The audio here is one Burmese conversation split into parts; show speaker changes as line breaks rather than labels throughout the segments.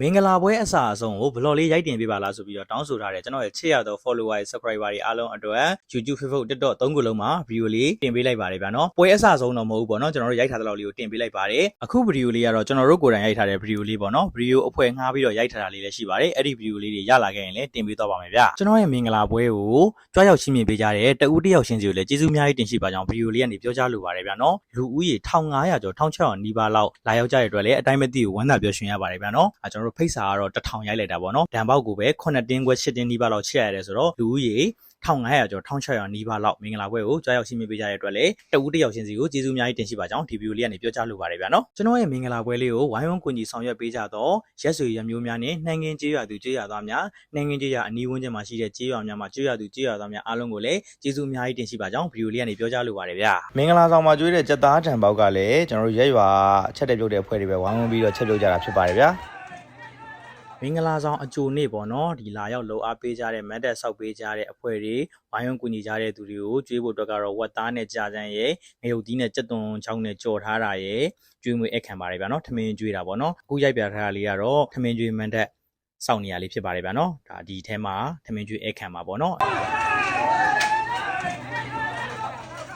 မင်္ဂလာပွဲအစားအဆုံးကိုဘလော်လေးရိုက်တင်ပေးပါလားဆိုပြီးတော့တောင်းဆိုထားတယ်ကျွန်တော်ရဲ့ချစ်ရသော follower တွေ subscriber တွေအားလုံးအတွက် YouTube Facebook TikTok သုံးခုလုံးမှာ video လေးတင်ပေးလိုက်ပါတယ်ဗျာနော်ပွဲအစားအဆုံးတော့မဟုတ်ဘူးပေါ့နော်ကျွန်တော်တို့ရိုက်ထားတဲ့လောက်လေးကိုတင်ပေးလိုက်ပါတယ်အခု video လေးကတော့ကျွန်တော်တို့ကိုယ်တိုင်ရိုက်ထားတဲ့ video လေးပေါ့နော် video အဖွဲငှားပြီးတော့ရိုက်ထားတာလေးလည်းရှိပါတယ်အဲ့ဒီ video လေးတွေရလာခဲ့ရင်လည်းတင်ပေးသွားပါမယ်ဗျာကျွန်တော်ရဲ့မင်္ဂလာပွဲကိုကြွားရောက်ချင်းမြင်ပေးကြတဲ့တဦးတစ်ယောက်ချင်းစီကိုလည်းကျေးဇူးအများကြီးတင်ရှိပါကြောင်း video လေးကနေပြောကြားလိုပါတယ်ဗျာနော်လူဦးရေ1500ကျော်1600နီးပါးလောက်လာရောက်ကြတဲ့အတွက်လည်းအတိုင်းမသိကိုဝမ်းသာပျော်ရွှင်ရပါတယ်ဗျာနော်အဲကျွန်တော်တို့ဖိတ်စာကတော့1000ရိုက်လိုက်တာပေါ့နော်ဒန်ပေါက်ကိုပဲ9တင်းခွဲ10တင်းနီးပါးလောက်ချက်ရတယ်ဆိုတော့လူဦးရေ1500ကျော်1600နီးပါးလောက်မင်္ဂလာပွဲကိုကြားရောက်ရှိမိပေးကြတဲ့အတွက်လည်းတဦးတစ်ယောက်ချင်းစီကိုကျေးဇူးအများကြီးတင်ရှိပါကြောင်းဒီဗီဒီယိုလေးကနေပြောကြားလိုပါတယ်ဗျာနော်ကျွန်တော်ရဲ့မင်္ဂလာပွဲလေးကိုဝိုင်းဝန်းကူညီဆောင်ရွက်ပေးကြတော့ရက်ဆွေရမျိုးများနဲ့နှမ်းငင်းကျေးရွာသူကျေးရွာသားများနှမ်းငင်းကျေးရွာအနီးဝန်းကျင်မှာရှိတဲ့ကျေးရွာများမှာကျေးရွာသူကျေးရွာသားများအားလုံးကိုလည်းကျေးဇူးအများကြီးတင်ရှိပါကြောင်းဗီဒီယိုလေးကနေပြောကြားလိုပါတယ်ဗျာမင်္ဂလာဆောင်မှာကျွေးတဲ့ကြက်သားတံပေါက်ကလည်းကျွန်တော်တို့ရက်ရွာချက်တဲ့ပြုတ်တဲ့အဖွဲ့တွေပဲဝိုင်းဝန်းပြီးတော့ချက်ပြုတ်ကြတာဖြစ်ပါတယ်ဗျာ မင်္ဂလာဆောင်အကြိုနေ့ပေါ့နော်ဒီလာရောက်လှူအားပေးကြတဲ့မတ်တက်ဆောက်ပေးကြတဲ့အဖွဲ့တွေဝိုင်းဝန်းကူညီကြတဲ့သူတွေကိုကျွေးဖို့အတွက်ကတော့ဝက်သားနဲ့ကြာစံရဲ့ငရုတ်သီးနဲ့ကြက်သွန်ချောင်းနဲ့ကြော်ထားတာရဲ့ကျွေးမွေးအခမ်းပါတယ်ဗျာနော်ထမင်းကျွေးတာပေါ့နော်အခုရိုက်ပြထားတာလေးကတော့ထမင်းကျွေးမတ်တက်စောင့်နေရလေးဖြစ်ပါတယ်ဗျာနော်ဒါဒီထဲမှာထမင်းကျွေးအခမ်းပါပေါ့နော်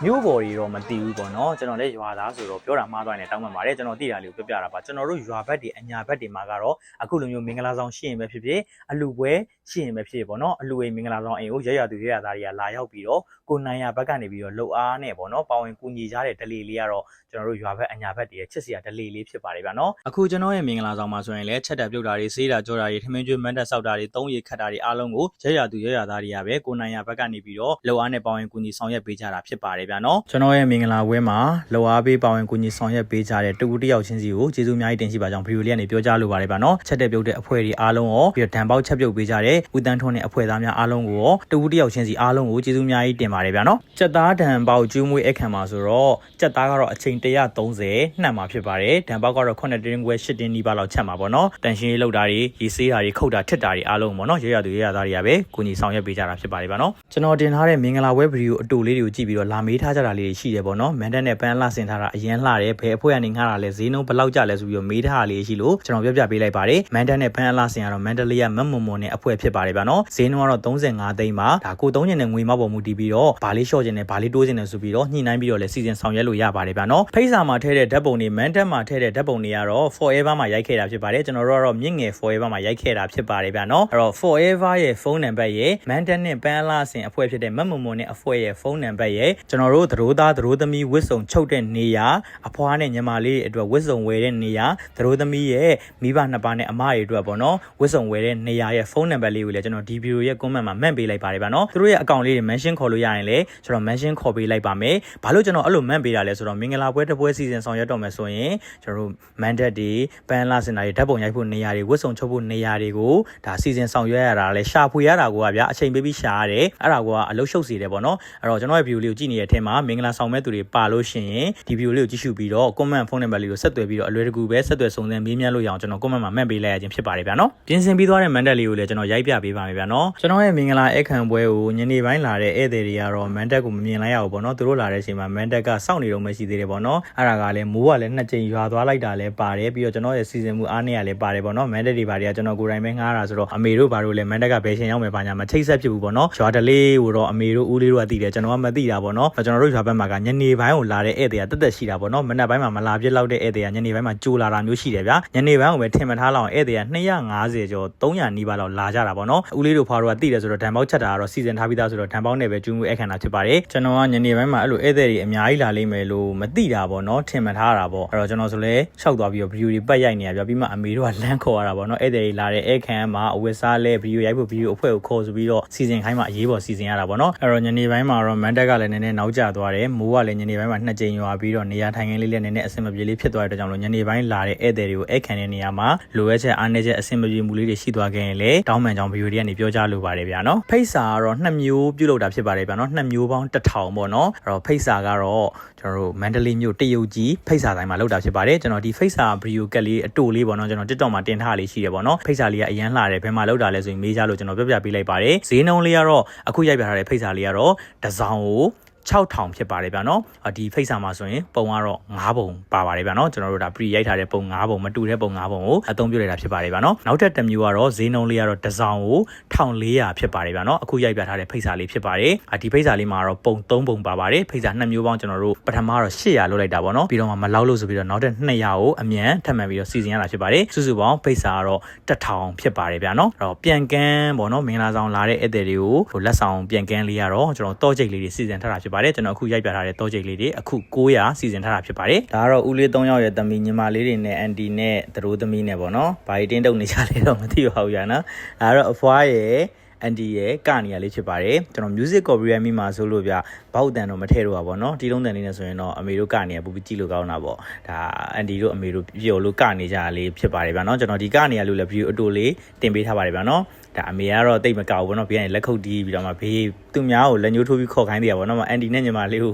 မြို့ပေါ်တွေတော့မသိဘူးပေါ့နော်ကျွန်တော်လည်းရွာသားဆိုတော့ပြောတာမှားသွားရင်လည်းတောင်းပန်ပါတယ်ကျွန်တော်သိတာလေးကိုပြောပြတာပါကျွန်တော်တို့ရွာဘက်တွေအညာဘက်တွေမှာကတော့အခုလိုမျိုးမင်္ဂလာဆောင်ရှိရင်ပဲဖြစ်ဖြစ်အလူပွဲရှိရင်ပဲဖြစ်ဖြစ်ပေါ့နော်အလူအိမ်မင်္ဂလာဆောင်အိမ်ကိုရရသူရရသားတွေကလာရောက်ပြီးတော့ကိုနိုင်ရဘက်ကနေပြီးတော့လှုပ်အားနဲ့ပေါ့နော်ပါဝင်ကူညီကြတဲ့ဒလီလေးကတော့ကျွန်တော်တို့ရွာဘက်အညာဘက်တွေရဲ့ချစ်စရာဒလီလေးဖြစ်ပါတယ်ဗျာနော်အခုကျွန်တော်ရဲ့မင်္ဂလာဆောင်မှာဆိုရင်လည်းချက်တက်ပြုတ်တာတွေစေးတာကြောတာတွေထမင်းကျွေးမန်းတက်ဆောက်တာတွေသုံးရီခတ်တာတွေအားလုံးကိုရရသူရရသားတွေကပဲကိုနိုင်ရဘက်ကနေပြီးတော့လှုပ်အားနဲ့ပါဝင်ကူညီဆောင်ရွက်ပေးကြတာဖြစ်ပါတယ်ဗျာနော်ကျွန်တော်ရဲ့မင်္ဂလာပွဲမှာလှုပ်အားပေးပါဝင်ကူညီဆောင်ရွက်ပေးကြတဲ့တူတူတယောက်ချင်းစီကိုကျေးဇူးအများကြီးတင်ရှိပါကြောင်းဗီဒီယိုလေးကနေပြောကြားလိုပါတယ်ဗျာနော်ချက်တက်ပြုတ်တဲ့အဖွဲ့တွေအားလုံးရောပြီးတော့ဒန်ပေါက်ချက်ပြုတ်ပေးကြတဲ့ဦးတန်းထွန်းနဲ့အဖွဲ့သားများအားလုံးကိုရောတူတူတယောက်ချင်းစီအားလုံးကိုကျေးဇူးအများကြီးတင်ပါတယ်ဗျာနော်ချက်သားဒန်ပေါက်ကျူးမွေးအခမ်းမှာဆိုတော့ချက်သားကတော့အချိန်130နှံ့မှာဖြစ်ပါတယ်ဒန်ပေါက်ကတော့9တင်းခွဲ10တင်းနီးပါးလောက်ချက်မှာပေါ့နော်တန်ရှင်းရေးလောက်တာတွေရေဆေးတာတွေခုတ်တာထစ်တာတွေအားလုံးပေါ့နော်ရရသူရရသားတွေကပဲကိုကြီးဆောင်ရွက်ပေးကြတာဖြစ်ပါတယ်ဗျာနော်ကျွန်တော်တင်ထားတဲ့မင်္ဂလာဝဲဗီဒီယိုအတူလေးတွေကိုကြည့်ပြီးတော့လာမေးထားကြတာလေးတွေရှိတယ်ပေါ့နော်မန်တက်နဲ့ပန်းလှဆင်ထားတာအရင်လှတယ်ဘယ်အဖွဲ့ကနေငှားတာလဲဈေးနှုန်းဘယ်လောက်ကျလဲဆိုပြီးတော့မေးထားတာလေးရှိလို့ကျွန်တော်ပြောပြပေးလိုက်ပါတယ်မန်တက်နဲ့ပန်းလှဆင်ကတော့မန်တလေးကမမွန်မွန်နဲ့အဖွဲ့ဖြစ်ပါတယ်ဗျာနော်ဈေးနှုန်းကတော့35သိန်းပါဒါကိုသုံးချင်တဲ့ငွေမောက်ပေါ်မူတည်ပြီးတော့ဗာလေးလျှော့ချင်တယ်ဗာလေးတိုးချင်တယ်ဆိုပြီးတော့ညှိနှိုင်းပြီးတော့လည်းစီစဉ်ဆောင်ရွက်လို့ရပါတယ်ဗျာနော်ဖိတ်စာမှာထည့်တဲ့ဓာတ်ပုံတွေမန်တက်မှာထည့်တဲ့ဓာတ်ပုံတွေကတော့ forever မှာရိုက်ခဲ့တာဖြစ်ပါတယ်ကျွန်တော်တို့ကတော့မြင့်ငယ် forever မှာရိုက်ခဲ့တာဖြစ်ပါတယ်ဗျာနော်အဲ့တော့ forever ရဲ့ဖုန်းနံပါတ်ရဲ့မန်တက်နဲ့ပန်းလှဆင်အဖွဲ့ဖြစ်တဲ့မမွန်မွန်နဲ့အဖွဲ့ရဲ့ဖုန်းနံပါတ်ရဲ့ကျွန်တော်တို့သရိုးသားသရိုးသမီးဝစ်စုံချုပ်တဲ့နေရာအဖွားနဲ့ညီမလေးတွေအတွက်ဝစ်စုံဝယ်တဲ့နေရာသရိုးသမီးရဲ့မိဘနှစ်ပါးနဲ့အမတွေအတွက်ပေါ့နော်ဝစ်စုံဝယ်တဲ့နေရာရဲ့ဖုန်းနံပါတ်လေးကိုလည်းကျွန်တော်ဒီဗီဒီယိုရဲ့ comment မှာမှတ်ပေးလိုက်ပါတယ်ဗျာနော်သူတို့ရဲ့ account လေးတွေ mention ခေါ်လို့ရရင်လည်းကျွန်တော် mention ခေါ်ပေးလိုက်ပါမယ်ဘာလို့ကျွန်တော်အဲ့လိုမှတ်ပေးတာလဲဆိုတော့မင်္ဂလာပွဲတစ်ပွဲစီစဉ်ဆောင်ရွက်တော့မယ်ဆိုရင်ကျွန်တော်တို့ mandate တွေပန်းလာစင်တာတွေဓာတ်ပုံရိုက်ဖို့နေရာတွေဝစ်စုံချုပ်ဖို့နေရာတွေကိုဒါစီစဉ်ဆောင်ရွက်ရတာလဲရှာဖွေရတာကိုကဗျာအချိန်ပေးပြီးရှာရတယ်အဲ့ဒါကအလုပ်ရှုပ်စီတယ်ပေါ့နော်အဲ့တော့ကျွန်တော်ရဲ့ view လေးကိုကြည့်နေတဲ့အထက်မှာမင်္ဂလာဆောင်မဲ့သူတွေပါလို့ရှိရင်ဒီ view လေးကိုကြည့်ရှုပြီးတော့ comment ဖုန်းနံပါတ်လေးကိုဆက်သွယ်ပြီးတော့အလွယ်တကူပဲဆက်သွယ်စုံစမ်းမေးမြန်းလို့ရအောင်ကျွန်တော် comment မှာမှတ်ပေးလိုက်ရခြင်းဖြစ်ပါတယ်ဗျာနော်ပြင်ဆင်ပြီးသွားတဲ့ mandate လေးကိုလည်းကျွန်တော်ရိုက်ပြပေးပါမယ်ဗျာနော်ကျွန်တော်ရဲ့မင်္ဂလာအခမ်းပွဲကိုညနေပိုင်းလာတဲ့ဧည့်သည်တွေကတော့ mandate ကိုမမြင်လိုက်ရဘူးပေါ့နော်သူတို့လာတဲ့အချိန်မှာ mandate ကစောင့်နေတော့မှရှိသေးတယ်ပေါ့နော်အဲ့ဒါကလည်းမိုးကလည်းနှစ်ကြိမ်ရွာသွားလိုက်တာလည်းပါတယ်ပြီးတော့ကျွန်တော်ရဲ့စီစဉ်မှုအားနည်းရလည်းပါတယ်ပေါ့နော် mandate တွေဘာတွေကကျွန်တော်ကိုယ်တိုင်ပဲငှားတာဆိုတော့အမေတို့ဘာတို့လည်း mandate ကဘယ်ချိန်ရောက်မယ်ဘာညာမချိတ်ဆက်ဖြစ်ဘူးပေါ့နော်ရွာတလေးကိုတော့အမေတို့ဦးလေးတို့ကသိတယ်ကျွန်တော်ကမသိတာပေါ့နော်ကျွန်တော်တို့ရွာဘက်မှာကညနေပိုင်းကိုလာတဲ့ဧည့်သည်ကတက်တက်ရှိတာပေါ့နော်မနက်ပိုင်းမှာမလာပြစ်လောက်တဲ့ဧည့်သည်ကညနေပိုင်းမှာကြိုလာတာမျိုးရှိတယ်ဗျာညနေပိုင်းကိုပဲထင်မထားလောက်အောင်ဧည့်သည်က250ကျော်300နီးပါးလောက်လာကြတာပေါ့နော်ဦးလေးတို့ဖာတို့ကသိတယ်ဆိုတော့ဓာန်ပေါက်ချက်တာကတော့စီစဉ်ထားပြီးသားဆိုတော့ဓာန်ပေါက်နဲ့ပဲကျူးမှုအခမ်းတာဖြစ်ပါတယ်ကျွန်တော်ကညနေပိုင်းမှာအဲ့လိုဧည့်သည်တွေအများကြီးလာလိမ့်မယ်လို့မသိတာပေါ့နော်ထင်မထားတာပေါ့အဲ့တော့ကျွန်တော်ဆိုလဲရှောက်သွားပြီးတော့ view တွေပတ်ရိုက်နေရပြပြီးမှအမေတို့ကလမ်းခေါ်ရတာပေါ့နော်ဧည့်သည်တွေလာတဲ့အခမ်းမှာအဝတ်စားလဲ view ရိုက်ဖို့ view အဖွဲ့ကိုခေါ်ဆိုပြီးတော့စီစဉ်ခိုင်းမှအရေးပေါ်စီစဉ်ရတာပေါ့နော်အဲ့တော့ညနေပိုင်းမှာတော့မန်တက်ကလည်းနည်းနည်းနောက်ကျသွားတယ်မိုးကလည်းညနေပိုင်းမှာနှစ်ကြိမ်ရွာပြီးတော့နေရာထိုင်ခင်းလေးလည်းနည်းနည်းအဆင်မပြေလေးဖြစ်သွားတဲ့အတွက်ကြောင့်လို့ညနေပိုင်းလာတဲ့ဧည့်သည်တွေကိုအခမ်းတဲ့နေရာမှာလိုအပ်ချက်အားနည်းချက်အဆင်မပြေမှုလေးတွေရှိသွားခဲ့ရင်လည်းတောင်းပန်ကြောင်း view တွေကနေပြောကြားလိုပါတယ်ဗျာနော်ဖိတ်စာကတော့နှစ်မျိုးပြုလုပ်တာဖြစ်ပါတယ်ဗျာနော်နှစ်မျိုးပေါင်းတစ်ထောင်ပေါ့နော်အဲ့တော့ဖိတ်စာကတော့ကျွန်တော်တို့မန္တလေးမြို့တရုတ်ကြီးဖိတ်စာတိုင်းမှာလုပ်တာဖြစ်ပါတယ်ကျွန်တော်ဒီဖိတ်စာ video ကက်လေးအတူလေးပေါ့နော်ကျွန်တော် TikTok မှာတင်ထားလေးရှိတယ်ပေါ့နော်ဖိတ်စာလေးကအရန်လှတယ်ဘယ်မှာလုပ်တာလဲဆိုရင်မေးကြလို့ကျွန်တော်ပြပြပေးလိုက်ပါတယ်ဈေးနှုန်းလေးကတော့အခုရိုက်ပြထားတဲ့ဖိတ်စာလေးကတော့တစ်စောင်ကို 6000ဖြစ်ပါတယ်ဗျာနော်အာဒီဖိတ်စာမှာဆိုရင်ပုံကတော့9ပုံပါပါတယ်ဗျာနော်ကျွန်တော်တို့ဒါ pre ရိုက်ထားတဲ့ပုံ9ပုံမတူတဲ့ပုံ9ပုံကိုအသုံးပြုလိုက်တာဖြစ်ပါတယ်ဗျာနော်နောက်ထပ်တစ်မျိုးကတော့ဈေးနှုန်းလေးကတော့တစ်စောင်ကို1400ဖြစ်ပါတယ်ဗျာနော်အခုရိုက်ပြထားတဲ့ဖိတ်စာလေးဖြစ်ပါတယ်အာဒီဖိတ်စာလေးမှာတော့ပုံ3ပုံပါပါတယ်ဖိတ်စာ2မျိုးပေါင်းကျွန်တော်တို့ပထမတော့800လောက်လိုက်တာပေါ့နော်ပြီးတော့မှမလောက်လို့ဆိုပြီးတော့နောက်ထပ်200ကိုအမြန်ထပ်မံပြီးတော့စီစဉ်ရတာဖြစ်ပါတယ်စုစုပေါင်းဖိတ်စာကတော့1000ဖြစ်ပါတယ်ဗျာနော်အဲ့တော့ပြန်ကန်းပေါ့နော်မင်္ဂလာဆောင်လာတဲ့ဧည့်သည်တွေကိုဟိုလက်ဆောင်ပြန်ကန်းလေးကတော့ကျွန်တော်တောကြိတ်လေးတွေစီစဉ်ထားတာဖြစပါတယ်ကျွန်တော်အခုရိုက်ပြထားတဲ့တောကြိတ်လေးတွေအခု900စီစဉ်ထားတာဖြစ်ပါတယ်ဒါကတော့ဦးလေး3ယောက်ရဲ့တမီညီမလေးတွေနဲ့အန်တီနဲ့သတို့သမီးနဲ့ပေါ့နော်ဘာကြီးတင်းတုံနေကြလဲတော့မသိပါဘူးညာနော်ဒါကတော့အဖွားရဲ့အန်တီရဲ့ကနေရလေးဖြစ်ပါတယ်ကျွန်တော် music copyright မိမှာဆိုလို့ဗျဘောက်တန်တော့မထည့်တော့ပါဘောเนาะဒီလုံးတန်လေးနဲ့ဆိုရင်တော့အမေတို့ကနေရပူပူကြည့်လို့ကောင်းတာပေါ့ဒါအန်တီတို့အမေတို့ပြောလို့ကနေကြလေးဖြစ်ပါတယ်ဗျာเนาะကျွန်တော်ဒီကနေရလို့လည်း view အတူလေးတင်ပေးထားပါတယ်ဗျာเนาะဒါအမေကတော့တိတ်မကောက်ဘူးเนาะဘေးကနေလက်ခုပ်တီးပြီးတော့မှဘေး သူများကိုလက်ညှိုးထိုးပြီးခေါ်ခိုင်းတယ်ပေါ့နော်မအန်တီနဲ့ညီမလေးကို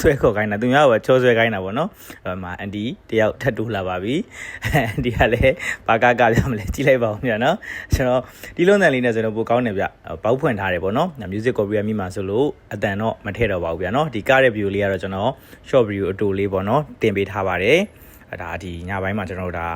ဆွဲခေါ်ခိုင်းတာသူများကပဲချောဆွဲခိုင်းတာပေါ့နော်အဲ့မှာအန်တီတယောက်ထပ်တိုးလာပါပြီအန်တီကလည်းဘာကကပြမလဲကြည့်လိုက်ပါဦးမြန်နော်ကျွန်တော်ဒီလုံးတန်လေးနဲ့ဆိုတော့ပိုကောင်းတယ်ဗျဘောက်ဖွင့်ထားတယ်ပေါ့နော် music copy ရမိမှာဆိုလို့အတန်တော့မထည့်တော့ပါဘူးဗျနော်ဒီကတဲ့ view လေးကတော့ကျွန်တော် short video အတူလေးပေါ့နော်တင်ပေးထားပါတယ်ဒါဒီညပိုင်းမှာကျွန်တော်ဒါ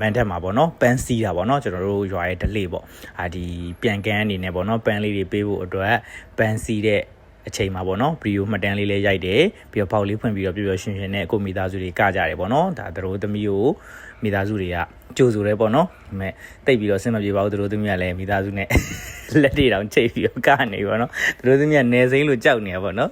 မန်ထက်မှာပေါ့နော်ပန်းစီးတာပေါ့နော်ကျွန်တော်တို့ရွာရဲ့ delay ပေါ့အာဒီပြန်ကန်းအနေနဲ့ပေါ့နော်ပန်းလေးတွေပေးဖို့အတွက်ပန်းစီးတဲ့အချိန်မှာပေါ့နော်ဗီဒီယိုမှတ်တမ်းလေးလေးရိုက်တယ်ပြီးတော့ပေါက်လေးဖွင့်ပြီးတော့ပျော်ပျော်ရွှင်ရွှင်နဲ့ကိုမိသားစုတွေကကြတယ်ပေါ့နော်ဒါတို့သမီးကိုမိသားစုတွေကကြိုဆိုတယ်ပေါ့နော်ဒါပေမဲ့တိတ်ပြီးတော့ဆင်မပြေပါဘူးတို့သမီးကလည်းမိသားစုနဲ့လက်တွေတောင်ချိတ်ပြီးတော့ကနေပေါ့နော်တို့သမီးကနေစိမ့်လို့ကြောက်နေတာပေါ့နော်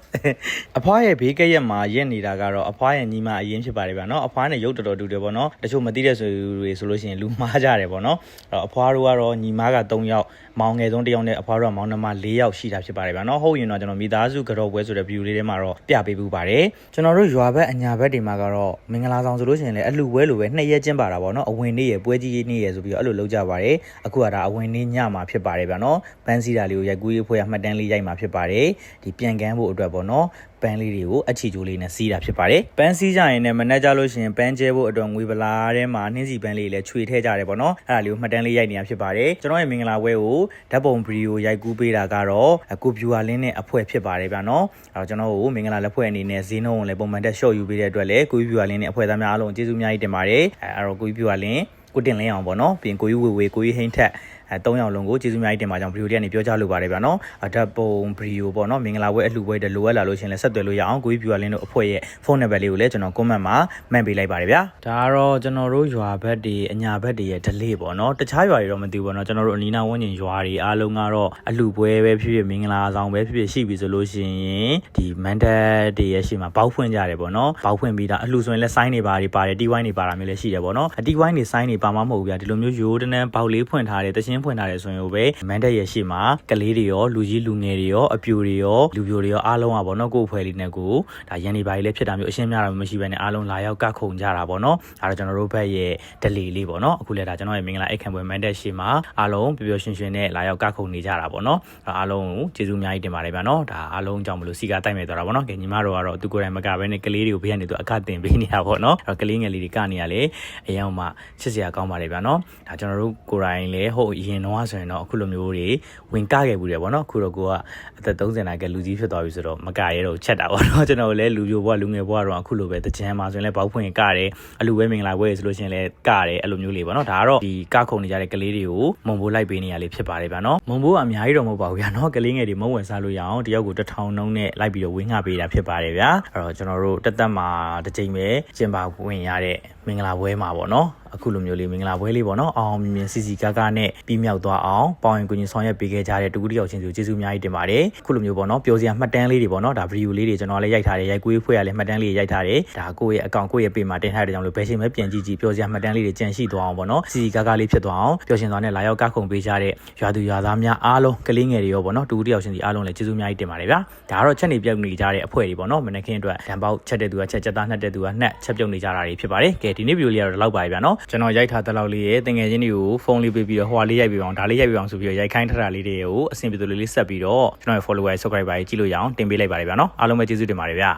အဖွားရဲ့ဘေးကက်ရက်မှာရက်နေတာကတော့အဖွားရဲ့ညီမအရင်ဖြစ်ပါတယ်ဗျာနော်အဖွားနဲ့ရုပ်တော်တော်တူတယ်ပေါ့နော်တချို့မသိတဲ့ဆိုတွေဆိုလို့ရှိရင်လူမားကြတယ်ပေါ့နော်အဲ့တော့အဖွားတို့ကတော့ညီမက3ယောက်မောင်ငယ်ဆုံးတစ်ယောက်နဲ့အဖွားတို့ကမောင်နှမ4ယောက်ရှိတာဖြစ်ပါတယ်ဗျာနော်ဟုတ်ရင်တော့ကျွန်တော်မိသားစုကြော့ပွဲဆိုတဲ့ view လေးထဲမှာတော့ပြပေးပူပါတယ်ကျွန်တော်တို့ရွာဘက်အညာဘက်တွေမှာကတော့မင်္ဂလာဆောင်ဆိုလို့ရှိရင်လည်းအလှပွဲလိုပဲနှစ်ရက်ကျင်းပါတာပေါ့နော်အဝင်နေ့ရယ်ပွဲကြီးနေ့ရယ်ဆိုပြီးတော့အဲ့လိုလုပ်ကြပါတယ်အခုကဒါအဝင်နေ့ညမှာဖြစ်ပါတယ်ဗျာနော်ပန်းစီတာလေးကိုရိုက်ကူးရေးဖွဲ့ရမှတ်တမ်းလေးရိုက်မှာဖြစ်ပါတယ်ဒီပြန်ကန်းဖို့အတွက်ပေါ့နော် ပန်းလေးတွေကိုအချီကျိုးလေးနဲ့စီးတာဖြစ်ပါတယ်ပန်းစီးကြရင်လည်းမနှက်ကြလို့ရှိရင်ပန်းကျဲဖို့အတွက်ငွေပလာထဲမှာနှင်းစီပန်းလေးလည်းခြွေထည့်ကြတယ်ပေါ့နော်အဲ့ဒါလေးကိုမှတ်တမ်းလေးရိုက်နေတာဖြစ်ပါတယ်ကျွန်တော်ရဲ့မင်္ဂလာပွဲကိုဓာတ်ပုံဗီဒီယိုရိုက်ကူးပေးတာကတော့ကိုပြူဟာလင်းနဲ့အဖွဲဖြစ်ပါတယ်ဗျာနော်အဲ့တော့ကျွန်တော်ကိုမင်္ဂလာလက်ဖွဲ့အနေနဲ့ဈေးနှုန်းကိုလည်းပုံမှန်တက်ရှော့ယူပေးတဲ့အတွက်လည်းကိုပြူဟာလင်းနဲ့အဖွဲသားများအားလုံးကျေးဇူးအများကြီးတင်ပါတယ်အဲ့တော့ကိုပြူဟာလင်းကိုတင်လင်းအောင်ပေါ့နော်ပြင်ကိုယူဝေဝေကိုယူဟိန်းထက် အဲ၃ယောက်လုံးကိုကျေးဇူးအများကြီးတင်ပါကြောင်းဗီဒီယိုလေးကနေပြောကြားလိုပါတယ်ဗျာနော်အဓာတ်ပုံဗီဒီယိုပေါ့နော်မင်္ဂလာပွဲအလှပွဲတလိုအပ်လာလို့ရှင်လဲဆက်သွယ်လို့ရအောင်ကိုကြီးဖြူရလင်းတို့အဖွဲ့ရဲ့ဖုန်းနံပါတ်လေးကိုလည်းကျွန်တော် comment မှာမှန်ပေးလိုက်ပါတယ်ဗျာဒါကတော့ကျွန်တော်တို့ရွာဘက်တွေအညာဘက်တွေရဲ့ delay ပေါ့နော်တခြားရွာတွေတော့မသိဘူးပေါ့နော်ကျွန်တော်တို့အနီးနားဝန်းကျင်ရွာတွေအားလုံးကတော့အလှပွဲပဲဖြစ်ဖြစ်မင်္ဂလာဆောင်ပဲဖြစ်ဖြစ်ရှိပြီဆိုလို့ရှိရင်ဒီမန်တက်တွေရဲ့ရှေ့မှာပေါက်ဖွင့်ကြတယ်ပေါ့နော်ပေါက်ဖွင့်ပြီးတာအလှဆိုရင်လည်းဆိုင်းနေပါတယ်ပါတယ်တီဝိုင်းနေပါတာမျိုးလည်းရှိတယ်ပေါ့နော်အတီဝိုင်းနေဆိုင်းနေပါမှမဟုတ်ဘူးဗျာဒီလိုမျိုးရိုးတန်းပေါက်လေးဖွင့်ထားတယ်တချင်းဖွင့်ထားတယ်ဆိုရင်ပဲမန်တက်ရဲ့ရှေ့မှာကလေးတွေရောလူကြီးလူငယ်တွေရောအပြူတွေရောလူပြိုတွေရောအားလုံးอ่ะဗောနော်ကိုယ့်အဖွဲ့လေးနဲ့ကိုဒါရန်နေပါကြီးလည်းဖြစ်တာမျိုးအရှင်းများတာမရှိဘဲနဲ့အားလုံးလာရောက်ကခုန်ကြတာဗောနော်ဒါတော့ကျွန်တော်တို့ဘက်ရဲ့ delay လေးဗောနော်အခုလည်းဒါကျွန်တော်ရဲ့မင်္ဂလာအိတ်ခံပွဲမန်တက်ရှေ့မှာအားလုံးပျော်ပျော်ရွှင်ရွှင်နဲ့လာရောက်ကခုန်နေကြတာဗောနော်အားလုံးကိုကျေးဇူးအများကြီးတင်ပါတယ်ဗျာနော်ဒါအားလုံးကြောင့်မလို့စီကာတိုက်မဲ့သွားတာဗောနော်ကဲညီမတို့ကတော့သူကိုယ်တိုင်မကဘဲနဲ့ကလေးတွေကိုဘေးကနေသူအခတင်ပေးနေတာဗောနော်အဲ့တော့ကလေးငယ်လေးတွေကနေရလေအရင်မှချစ်စရာကောင်းပါတယ်ဗျာနော်ဒါကျွန်တော်တို့ကိုယ်တိုင်လည်းဟုတ်ရင်တော့ဆိုရင်တော့အခုလိုမျိုးတွေဝင်ကခဲ့ဘူးတယ်ဗောနော်ခုတော့ကိုကအသက်30နာကလူကြီးဖြစ်သွားပြီဆိုတော့မကရဲတော့ချက်တာဗောနော်ကျွန်တော်လည်းလူပြိုဘွားလူငယ်ဘွားတော့အခုလိုပဲတကြံမှာဆိုရင်လည်းဘောက်ဖွင့်ကတယ်အလူပဲမင်္ဂလာပွဲဆိုလို့ရှိရင်လည်းကတယ်အဲ့လိုမျိုးလေးဗောနော်ဒါကတော့ဒီကခုံနေကြတဲ့ကလေးတွေကိုမုံဘိုးလိုက်ပေးနေရလေးဖြစ်ပါတယ်ဗျာနော်မုံဘိုးကအများကြီးတော့မဟုတ်ပါဘူးဗျာနော်ကလေးငယ်တွေမုံဝင်စားလို့ရအောင်တယောက်ကိုတစ်ထောင်နှုန်းနဲ့လိုက်ပြီးတော့ဝင်းငှပေးတာဖြစ်ပါတယ်ဗျာအဲ့တော့ကျွန်တော်တို့တက်တက်မှာတစ်ချိန်ပဲကျင်ပါဝင်ရတဲ့မင်္ဂလာပွဲမှာဗောနော် အခုလိုမျိုးလေးမင်္ဂလာပွဲလေးပေါ့နော်အောင်မြင်မြင်စီစီကားကားနဲ့ပြီးမြောက်သွားအောင်ပေါင်ရင်ကိုကြီးဆောင်ရွက်ပေးခဲ့ကြတဲ့တူကူတယောက်ချင်းစီကိုကျေးဇူးအများကြီးတင်ပါတယ်အခုလိုမျိုးပေါ့နော်ပြောစရာမှတ်တမ်းလေးတွေပေါ့နော်ဒါဗီဒီယိုလေးတွေကျွန်တော်လည်းရိုက်ထားတယ်ရိုက်ကွေးဖွဲ့ရလည်းမှတ်တမ်းလေးရိုက်ထားတယ်ဒါကိုယ့်ရဲ့အကောင့်ကိုယ့်ရဲ့ပေမှာတင်ထားတဲ့ကြောင့်လို့ဘယ်ချိန်မှပြန်ကြည့်ကြည့်ပြောစရာမှတ်တမ်းလေးတွေကြန့်ရှိသွားအောင်ပေါ့နော်စီစီကားကားလေးဖြစ်သွားအောင်ပျော်ရှင်သွားနဲ့လာရောက်ကခုံပေးကြတဲ့ရွာသူရွာသားများအားလုံးကလေးငယ်တွေရောပေါ့နော်တူကူတယောက်ချင်းစီအားလုံးလည်းကျေးဇူးအများကြီးတင်ပါတယ်ဗျာဒါကတော့ချက်နေပြုတ်နေကြတဲ့အဖွဲ့တွေပေါ့နော်မနက်ခင်းအတွက်ဒံပေါက်ချက်တဲ့သူကချက်ချက်သားနှက်တဲ့သူကနှက်ချက်ပြုတ်နေကြတာတွေဖြစ်ပါတယ်ကဲဒီနေ့ဗီဒီယိုလေးကတော့လောက်ပါပြီဗျာနော်ကျွန်တော်ရိုက်ထားတဲ့လောက်လေးရဲ့တငယ်ချင်းတွေကိုဖုန်းလေးပေးပြီးတော့ဟိုဟာလေးရိုက်ပြီးအောင်ဒါလေးရိုက်ပြီးအောင်ဆိုပြီးတော့ရိုက်ခိုင်းထားတာလေးတွေကိုအဆင်ပြေသလိုလေးဆက်ပြီးတော့ကျွန်တော်ရဲ့ follower subscriber ကြီးကြည့်လို့ရအောင်တင်ပေးလိုက်ပါတယ်ဗျာနော်အားလုံးပဲကျေးဇူးတင်ပါတယ်ဗျာ